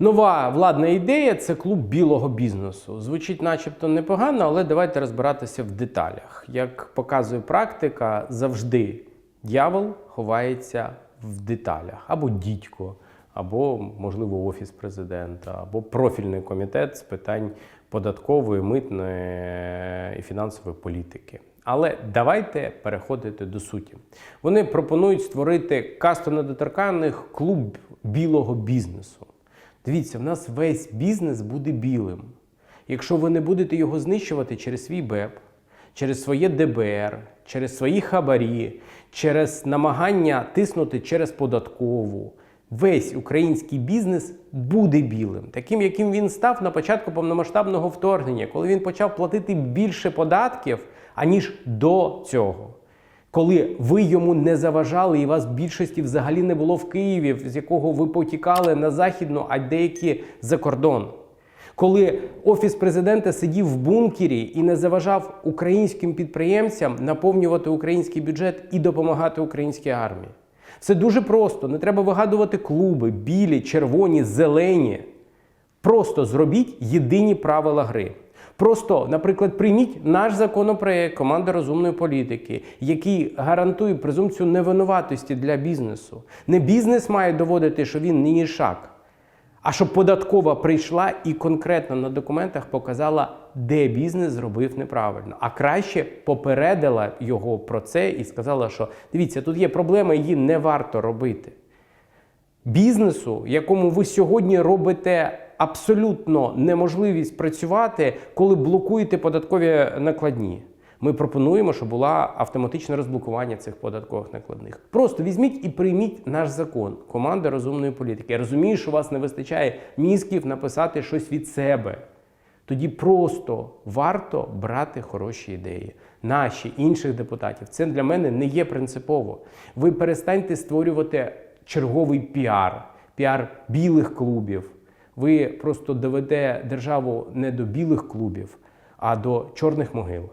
Нова владна ідея це клуб білого бізнесу. Звучить начебто непогано, але давайте розбиратися в деталях. Як показує практика, завжди дьявол ховається в деталях або дідько, або, можливо, офіс президента, або профільний комітет з питань податкової, митної і фінансової політики. Але давайте переходити до суті. Вони пропонують створити касту недоторканних клуб білого бізнесу. Дивіться, в нас весь бізнес буде білим. Якщо ви не будете його знищувати через свій БЕП, через своє ДБР, через свої хабарі, через намагання тиснути через податкову, весь український бізнес буде білим, таким, яким він став на початку повномасштабного вторгнення, коли він почав платити більше податків, аніж до цього коли ви йому не заважали, і вас більшості взагалі не було в Києві, з якого ви потікали на західну, а деякі за кордон. Коли офіс президента сидів в бункері і не заважав українським підприємцям наповнювати український бюджет і допомагати українській армії. Все дуже просто. Не треба вигадувати клуби, білі, червоні, зелені. Просто зробіть єдині правила гри. Просто, наприклад, прийміть наш законопроект команда розумної політики, який гарантує презумпцію невинуватості для бізнесу. Не бізнес має доводити, що він не шаг, а щоб податкова прийшла і конкретно на документах показала, де бізнес зробив неправильно. А краще попередила його про це і сказала, що дивіться, тут є проблема, її не варто робити бізнесу, якому ви сьогодні робите абсолютно неможливість працювати, коли блокуєте податкові накладні. Ми пропонуємо, щоб була автоматичне розблокування цих податкових накладних. Просто візьміть і прийміть наш закон, команда розумної політики. Я розумію, що у вас не вистачає мізків написати щось від себе. Тоді просто варто брати хороші ідеї. Наші інших депутатів. Це для мене не є принципово. Ви перестаньте створювати черговий піар, піар білих клубів. Ви просто доведе державу не до білих клубів, а до чорних могил.